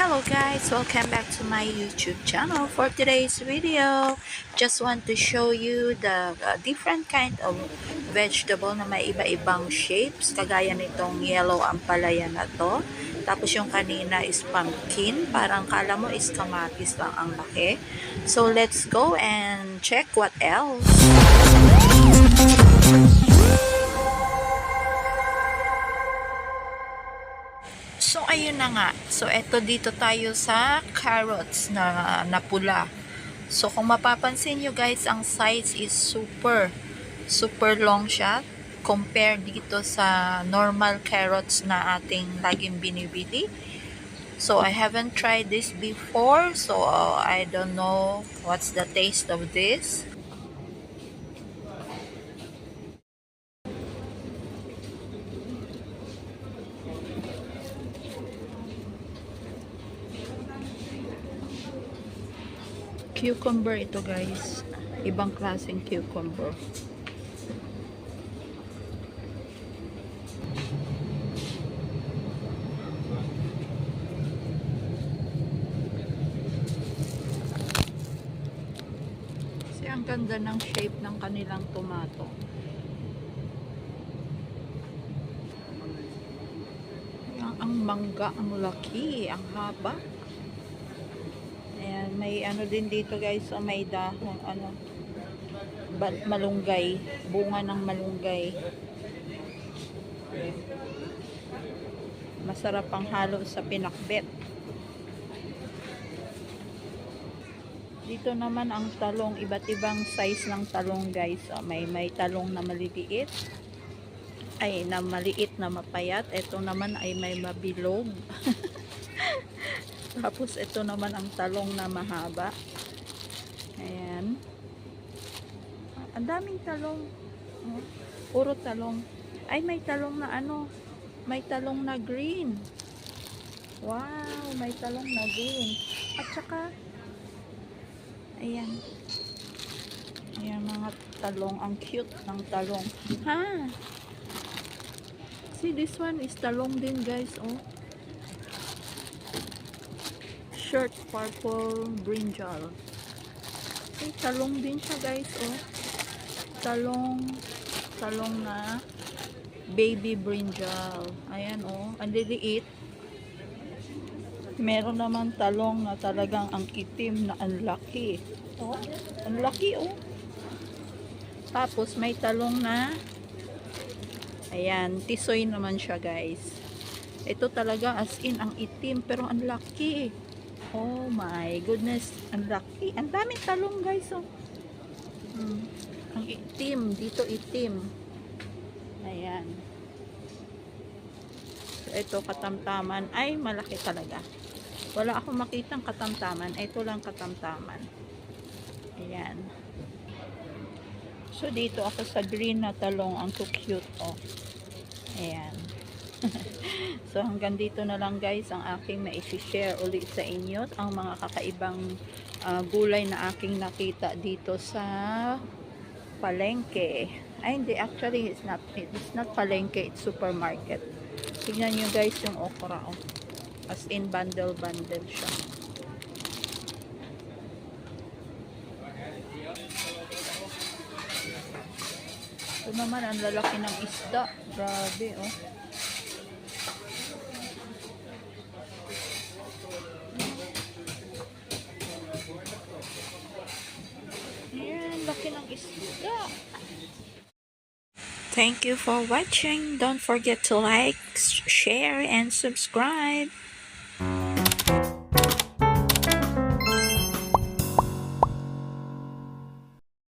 Hello guys, welcome back to my YouTube channel. For today's video, just want to show you the uh, different kind of vegetable na may iba-ibang shapes. Kagaya nitong yellow ampalaya na to. Tapos yung kanina is pumpkin. Parang kala mo is kamatis lang ang laki. So let's go and check what else. Nga. So, eto dito tayo sa carrots na, na pula. So, kung mapapansin nyo guys, ang size is super, super long siya. Compare dito sa normal carrots na ating laging binibili. So, I haven't tried this before. So, uh, I don't know what's the taste of this. Cucumber ito guys. Ibang klaseng cucumber. Kasi ang ganda ng shape ng kanilang tomato. Ang, ang mangga, ang laki, ang haba. Ayan, may ano din dito guys, so may dahon, ano, malunggay, bunga ng malunggay. Masarap ang halo sa pinakbet. Dito naman ang talong, iba't ibang size ng talong guys. So, may may talong na maliliit. Ay, na maliit na mapayat. Ito naman ay may mabilog. Tapos ito naman ang talong na mahaba. Ayan. Ang daming talong. Puro talong. Ay, may talong na ano. May talong na green. Wow, may talong na green. At saka, ayan. Ayan mga talong. Ang cute ng talong. Ha? See, this one is talong din guys. Oh shirt purple brinjal. Ay, talong din siya guys, oh. Talong, talong na baby brinjal. Ayan, oh. Ang liliit. Meron naman talong na talagang ang itim na ang laki. Oh, ang laki, oh. Tapos, may talong na ayan, tisoy naman siya guys. Ito talaga as in ang itim pero ang laki. Oh my goodness, ang laki. Ang daming talong guys oh. Hmm. Ang itim, dito itim. Ayan. So ito katamtaman ay malaki talaga. Wala akong makitang katamtaman. Ito lang katamtaman. Ayan. So dito ako sa green na talong. Ang cute oh. Ayan. So hanggang dito na lang guys ang aking mai-share ulit sa inyo ang mga kakaibang uh, gulay na aking nakita dito sa palengke. Ay hindi, actually it's not, it's not palengke, it's supermarket. Tignan nyo guys yung okra oh. As in bundle bundle siya. Ito naman ang lalaki ng isda. Grabe oh. Thank you for watching. Don't forget to like, share, and subscribe.